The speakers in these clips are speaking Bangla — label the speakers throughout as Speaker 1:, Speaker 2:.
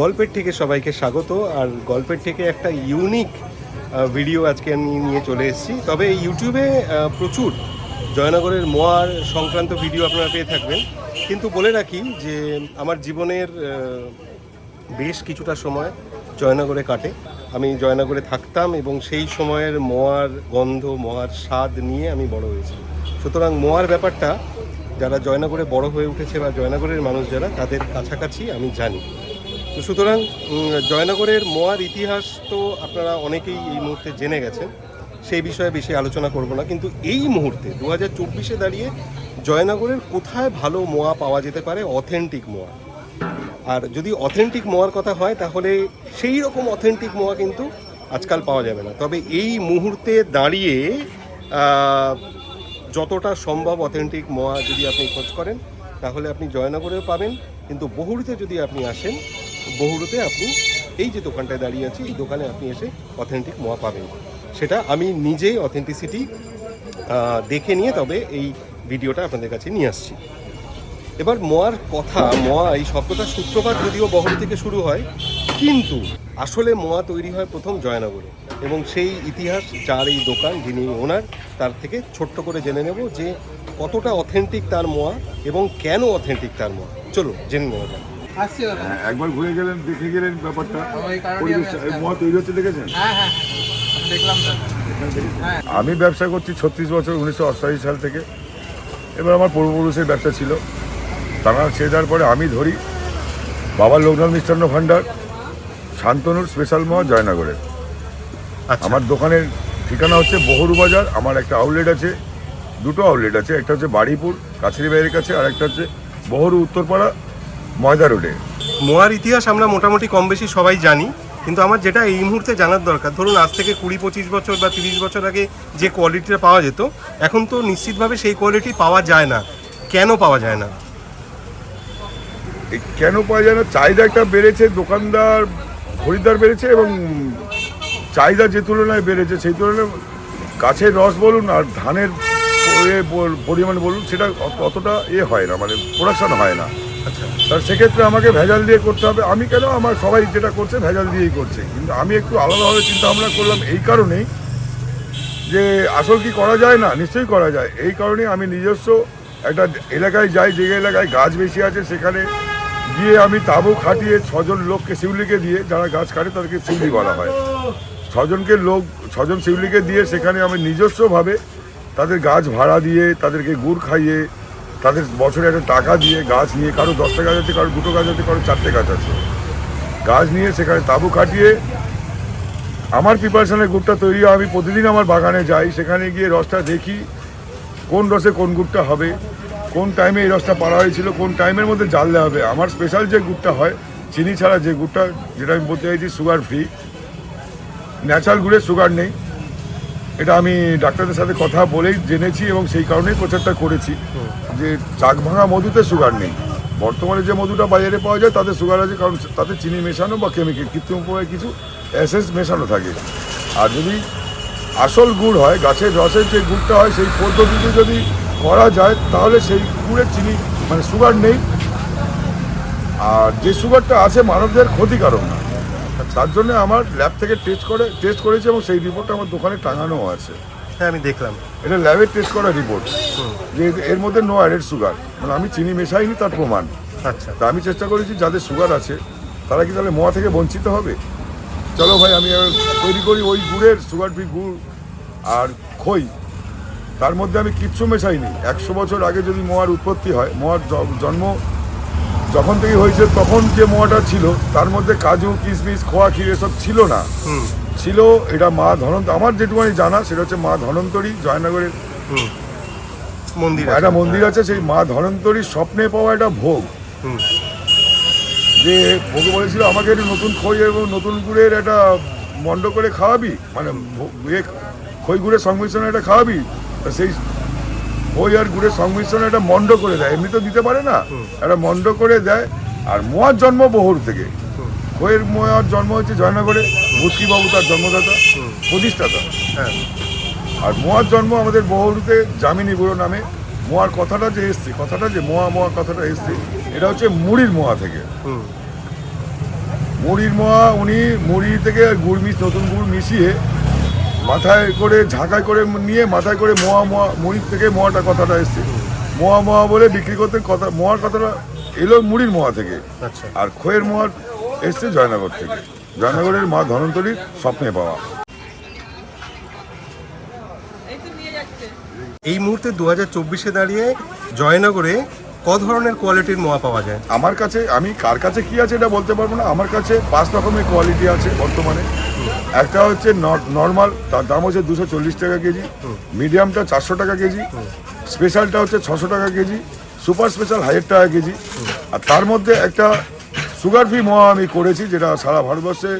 Speaker 1: গল্পের থেকে সবাইকে স্বাগত, আর গল্পের থেকে একটা ইউনিক ভিডিও আজকে আমি নিয়ে চলে এসেছি। তবে ইউটিউবে প্রচুর জয়নগরের মোয়ার সংক্রান্ত ভিডিও আপনারা পেয়ে থাকবেন। কিন্তু বলে রাখি যে আমার জীবনের বেশ কিছুটা সময় জয়নগরে কাটে। আমি জয়নগরে থাকতাম এবং সেই সময়ের মোয়ার গন্ধ, মোয়ার স্বাদ নিয়ে আমি বড় হয়েছি। সুতরাং মোয়ার ব্যাপারটা যারা জয়নগরে বড় হয়ে উঠেছে বা জয়নগরের মানুষ যারা, তাদের কাছাকাছি আমি জানি। তো সুতরাং জয়নগরের মোয়ার ইতিহাস তো আপনারা অনেকেই এই মুহূর্তে জেনে গেছেন। সেই বিষয়ে বেশি আলোচনা করব না। কিন্তু এই মুহূর্তে দু হাজার চব্বিশে দাঁড়িয়ে জয়নগরের কোথায় ভালো মোয়া পাওয়া যেতে পারে? অথেন্টিক মোয়া। আর যদি অথেন্টিক মোয়ার কথা হয়, তাহলে সেই রকম অথেন্টিক মোয়া কিন্তু আজকাল পাওয়া যাবে না। তবে এই মুহূর্তে দাঁড়িয়ে যতটা সম্ভব অথেন্টিক মোয়া যদি আপনি খোঁজ করেন, তাহলে আপনি জয়নগরেও পাবেন। কিন্তু বহুরুতে যদি আপনি আসেন বহুরুতে আপনি এই যে দোকানটায় দাঁড়িয়ে আছি, এই দোকানে আপনি এসে অথেন্টিক মোয়া পাবেন। সেটা আমি নিজেই অথেন্টিসিটি দেখে নিয়ে তবে এই ভিডিওটা আপনাদের কাছে নিয়ে আসছি। এবার মোয়ার কথা, মোয়া, এই শব্দটার সূত্রপাত যদিও বহর থেকে শুরু হয়, কিন্তু আসলে মোয়া তৈরি হয় প্রথম জয়নগরে। এবং সেই ইতিহাস যার এই দোকান যিনি ওনার তার থেকে ছোট্ট করে জেনে নেব যে কতটা অথেন্টিক তার মোয়া এবং কেন অথেন্টিক তার মোয়া। চলো জেনে নেওয়া যাক।
Speaker 2: হ্যাঁ, একবার ঘুরে গেলেন দেখে গেলেন ব্যাপারটা। মহা তৈরি হচ্ছে দেখেছেন?
Speaker 3: হ্যাঁ হ্যাঁ
Speaker 2: আমি ব্যবসা করছি ছত্রিশ বছর উনিশশো অষ্টাশি সাল থেকে। এবার আমার পূর্বপুরুষের ব্যবসা ছিল। তারা ছেড়ে দেওয়ার পরে আমি ধরি। বাবার লোকনাথ মিষ্টান্ন ভাণ্ডার শান্তনুর স্পেশাল মহা জয়নগরের। আমার দোকানের ঠিকানা হচ্ছে বহরু বাজার আমার একটা আউটলেট আছে দুটো আউটলেট আছে একটা হচ্ছে বাড়িপুর কাছারি বাইরের কাছে আর একটা হচ্ছে বহরু উত্তরপাড়া ময়দা রোডে।
Speaker 1: মোয়ার ইতিহাস আমরা মোটামুটি কম বেশি সবাই জানি কিন্তু আমার যেটা এই মুহূর্তে জানার দরকার ধরুন আজ থেকে কুড়ি পঁচিশ বছর বা তিরিশ বছর আগে যে কোয়ালিটিটা পাওয়া যেত এখন তো নিশ্চিতভাবে সেই কোয়ালিটি পাওয়া যায় না। কেন পাওয়া যায় না?
Speaker 2: কেন পাওয়া যায় না? চাহিদা একটা বেড়েছে দোকানদার খরিদ্দার বেড়েছে এবং চাহিদা যে তুলনায় বেড়েছে সেই তুলনায় গাছের রস বলুন আর ধানের পরিমাণ বলুন সেটা অতটা এ হয় না মানে প্রোডাকশন হয় না।
Speaker 1: আচ্ছা।
Speaker 2: তার সেক্ষেত্রে আমাকে ভেজাল দিয়ে করতে হবে। আমি কেন আমার সবাই যেটা করছে ভেজাল দিয়েই করছে। কিন্তু আমি একটু আলাদাভাবে চিন্তা ভাবনা করলাম এই কারণেই যে আসল কি করা যায় না? নিশ্চয়ই করা যায়। এই কারণে আমি নিজস্ব একটা এলাকায় যাই যে এলাকায় গাছ বেশি আছে সেখানে গিয়ে আমি তাবু খাটিয়ে ছজন লোককে শিউলিকে দিয়ে যারা গাছ কাটে তাদেরকে শিউলি বলা হয়। ছজনকে লোক, ছজন শিউলিকে দিয়ে সেখানে আমি নিজস্বভাবে তাদের গাছ ভাড়া দিয়ে, তাদেরকে গুড় খাইয়ে, তাদের বছরে একটা টাকা দিয়ে গাছ নিয়ে, কারও দশটা গাছ আছে, কারও দুটো গাছ আছে, কারও চারটে গাছ আছে। গাছ নিয়ে সেখানে তাবু খাটিয়ে আমার প্রিপারেশনের গুড়টা তৈরি হয়। আমি প্রতিদিন আমার বাগানে যাই, সেখানে গিয়ে রসটা দেখি কোন রসে কোন গুড়টা হবে, কোন টাইমে এই রসটা পাড়া হয়েছিল, কোন টাইমের মধ্যে জ্বাললে হবে। আমার স্পেশাল যে গুড়টা হয়, চিনি ছাড়া যে গুড়টা, যেটা আমি বলতে চাইছি সুগার ফ্রি ন্যাচারাল গুড়ে সুগার নেই। এটা আমি ডাক্তারদের সাথে কথা বলেই জেনেছি এবং সেই কারণেই প্রচারটা করেছি যে চাক ভাঙা মধুতে সুগার নেই। বর্তমানে যে মধুটা বাজারে পাওয়া যায়, তাতে সুগার আছে কারণ তাতে চিনি মেশানো বা কেমিক্যাল কৃত্রিম উপায়ে কিছু অ্যাসেন্স মেশানো থাকে। আর যদি আসল গুড় হয়, গাছের রসের যে গুড়টা হয়, সেই পদ্ধতিতে যদি করা যায়, তাহলে সেই গুড়ের চিনি মানে সুগার নেই। আর যে সুগারটা আছে মানবদের ক্ষতিকারক না। তার জন্য আমার ল্যাব থেকে টেস্ট করে টেস্ট করেছি এবং সেই রিপোর্টটা আমার দোকানে টাঙানো আছে।
Speaker 1: হ্যাঁ আমি দেখলাম।
Speaker 2: এটা ল্যাবে টেস্ট করা রিপোর্ট যে এর- এর মধ্যে নো অ্যাডেড সুগার মানে আমি চিনি মেশাইনি তার প্রমাণ।
Speaker 1: আচ্ছা।
Speaker 2: তা আমি চেষ্টা করেছি যাদের সুগার আছে তারা কি তাহলে মোয়া থেকে বঞ্চিত হবে? চলো ভাই আমি তৈরি করি ওই গুড়ের সুগার ফ্রি গুড় আর খই। তার মধ্যে আমি কিচ্ছু মেশাইনি। একশো বছর আগে যদি মোয়ার উৎপত্তি হয় মোয়ার জন্ম যখন থেকে হয়েছে তখন যে মোয়াটা ছিল তার মধ্যে কাজু কিশমিশ খোয়া ক্ষীর এসব ছিল না। ছিল এটা মা ধনন্ত আমার যেটুকুনি জানা সেটা হচ্ছে মা ধনন্তরী জয়নগরের
Speaker 1: মন্দির
Speaker 2: একটা মন্দির আছে সেই মা ধনন্তরীর স্বপ্নে পাওয়া একটা ভোগ। যে ভোগ বলেছিল আমাকে একটু নতুন খই এবং নতুন গুড়ের একটা মণ্ড করে খাওয়াবি? মানে খই গুড়ের সংমিশ্রণে একটা খাওয়াবি? সেই খই আর গুড়ের সংমিশ্রণে একটা মণ্ড করে দেয়, এমনি তো দিতে পারে না। একটা মণ্ড করে দেয়, আর মোয়ার জন্ম বহুর থেকে। খইয়ের মোয়ার জন্ম হচ্ছে জয়নগরে, মুস্কিবাবু তার জন্মদাতা, প্রতিষ্ঠাতা।
Speaker 1: হ্যাঁ
Speaker 2: আর মোয়ার জন্ম আমাদের বহুরুতে জামিনী বুড়ো নামে। মোয়ার কথাটা যে এসছে, কথাটা যে মোয়া মোয়া কথাটা এসছে, এটা হচ্ছে মুড়ির মোয়া থেকে। মুড়ির মোয়া উনি মুড়ি থেকে গুড় মিশ নতুন গুড় মিশিয়ে মাথায় করে ঝাঁকায় করে নিয়ে মাথায় করে মোয়া মোয়া মুড়ির থেকে মোয়াটা কথাটা এসছে। মোয়া মোয়া বলে বিক্রি করতে কথা মোয়ার কথাটা এলো মুড়ির মোয়া থেকে।
Speaker 1: আচ্ছা।
Speaker 2: আর খোয়ের মোয়া এসছে জয়নগর থেকে। জয়নগরের মা ধনন্তরীর স্বপ্নে পাওয়া।
Speaker 1: এই মুহূর্তে দু হাজার চব্বিশে দাঁড়িয়ে জয়নগরে ক ধরনের কোয়ালিটির মোয়া পাওয়া যায়?
Speaker 2: আমার কাছে, আমি কার কাছে কি আছে এটা বলতে পারব না। আমার কাছে পাঁচ রকমের কোয়ালিটি আছে বর্তমানে। একটা হচ্ছে নর্মাল, তার দাম হচ্ছে দুশো চল্লিশ টাকা কেজি। মিডিয়ামটা চারশো টাকা কেজি। স্পেশালটা হচ্ছে ছশো টাকা কেজি। সুপার স্পেশাল হাজার টাকা কেজি। আর তার মধ্যে একটা সুগার ফ্রি মোয়া আমি করেছি, যেটা সারা ভারতবর্ষে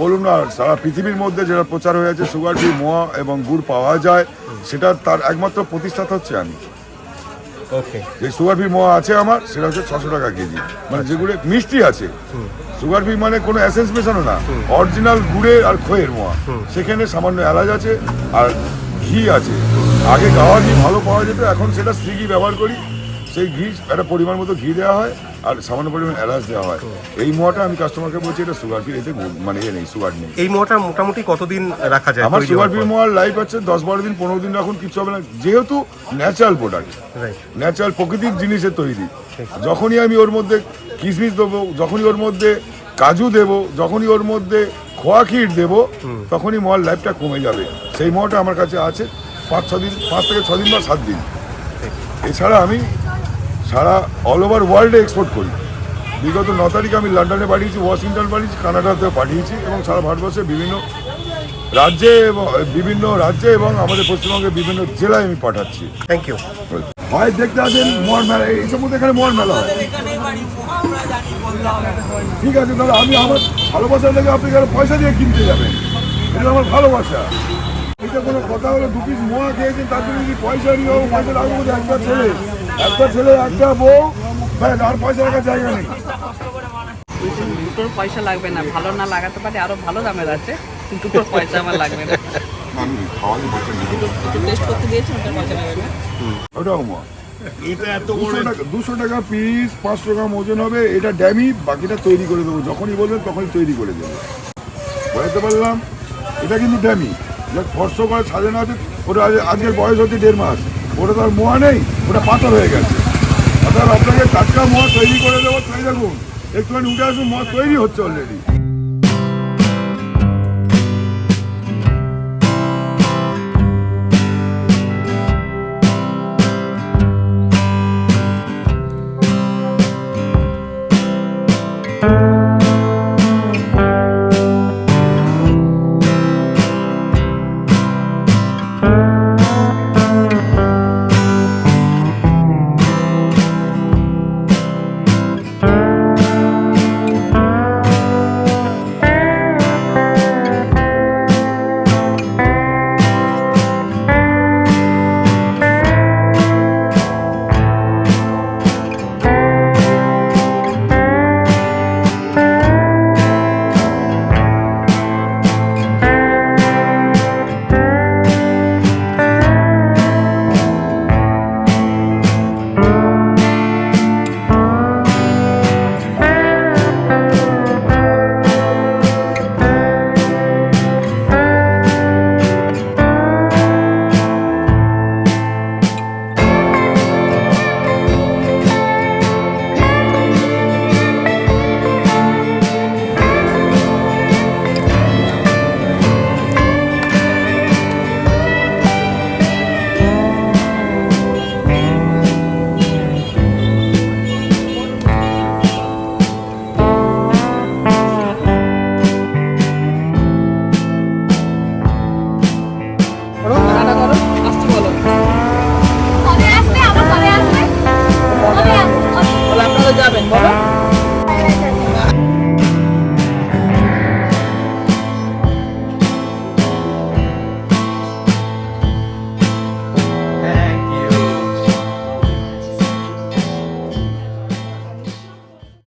Speaker 2: বলুন আর সারা পৃথিবীর মধ্যে যেটা প্রচার হয়ে আছে, সুগার ফ্রি মোয়া এবং গুড় পাওয়া যায় সেটা তার একমাত্র প্রতিষ্ঠাতা হচ্ছে আমি। যে সুগার ফ্রি মোয়া আছে আমার সেটা হচ্ছে ছশো টাকা কেজি। মানে যেগুলো মিষ্টি আছে। সুগার ফ্রি মানে কোনো অ্যাসেন্স মেশানো না অরিজিনাল গুড়ের আর খয়ের মোয়া। সেখানে সামান্য এলাচ আছে আর ঘি আছে। আগে গাওয়া ঘি ভালো পাওয়া যেত এখন সেটা সুইগি ব্যবহার করি। সেই ঘি একটা পরিমাণ মতো ঘি দেওয়া হয় আর সামান্য পরিমাণ এলাচ দেওয়া হয়। এই মোয়াটা আমি কাস্টমারকে বলছি এটা সুগার ফ্রি এতে মানে ইয়ে নেই সুগার নেই।
Speaker 1: এই মোয়াটা মোটামুটি কতদিন রাখা যায়?
Speaker 2: আমার সুগার ফ্রি মোয়ার লাইফ আছে দশ বারো দিন পনেরো দিন রাখুন কিছু হবে না। যেহেতু ন্যাচারাল প্রোডাক্ট ন্যাচারাল প্রকৃতির জিনিসের তৈরি। যখনই আমি ওর মধ্যে কিশমিশ দেবো যখনই ওর মধ্যে কাজু দেব যখনই ওর মধ্যে খোয়া ক্ষীর দেবো তখনই মল লাইফটা কমে যাবে। সেই মলটা আমার কাছে আছে পাঁচ ছ দিন পাঁচ থেকে ছ দিন বা সাত দিন। এছাড়া আমি সারা অল ওভার ওয়ার্ল্ডে এক্সপোর্ট করি। বিগত ন তারিখে আমি লন্ডনে পাঠিয়েছি ওয়াশিংটন পাঠিয়েছি কানাডাতে পাঠিয়েছি এবং সারা ভারতবর্ষে বিভিন্ন রাজ্যে এবং বিভিন্ন রাজ্যে এবং আমাদের পশ্চিমবঙ্গের বিভিন্ন জেলায় আমি পাঠাচ্ছি।
Speaker 1: থ্যাংক ইউ
Speaker 2: হয় দেখতে আসেন মোহন মেলা এই সমস্ত এখানে মোহন মেলা হয়। ঠিক আছে তাহলে আমি আমার ভালোবাসা লেগে আপনি এখানে পয়সা দিয়ে কিনতে যাবেন এটা আমার ভালোবাসা। এটা কোনো কথা হলো দু পিস মোয়া খেয়েছেন তার জন্য যদি পয়সা নিয়ে হোক পয়সা কোথায়? একটা ছেলে একটা ছেলে একটা বউ। আর পয়সা রাখার জায়গা নেই।
Speaker 4: দুটোর পয়সা লাগবে না। ভালো না লাগাতে পারে আরও ভালো দামের আছে দুটোর পয়সা আমার লাগবে না।
Speaker 2: দুশো টাকা দুশো টাকা পিস পাঁচশো গ্রাম ওজন হবে এটা ড্যামি বাকিটা তৈরি করে দেবো। যখনই বলবেন তখনই তৈরি করে দেবো। বুঝতে পারলাম? এটা কিন্তু ড্যামি। যা করে সাজানো আছে ওটা আজ- আজকের বয়স হচ্ছে দেড় মাস। ওটা তো আর মোয়া নেই, ওটা পাতা হয়ে গেছে। আপনাকে টাটকা মোয়া তৈরি করে দেবো, তাই দেখুন, একটুখানি উঠে আসুন, মোয়া তৈরি হচ্ছে অলরেডি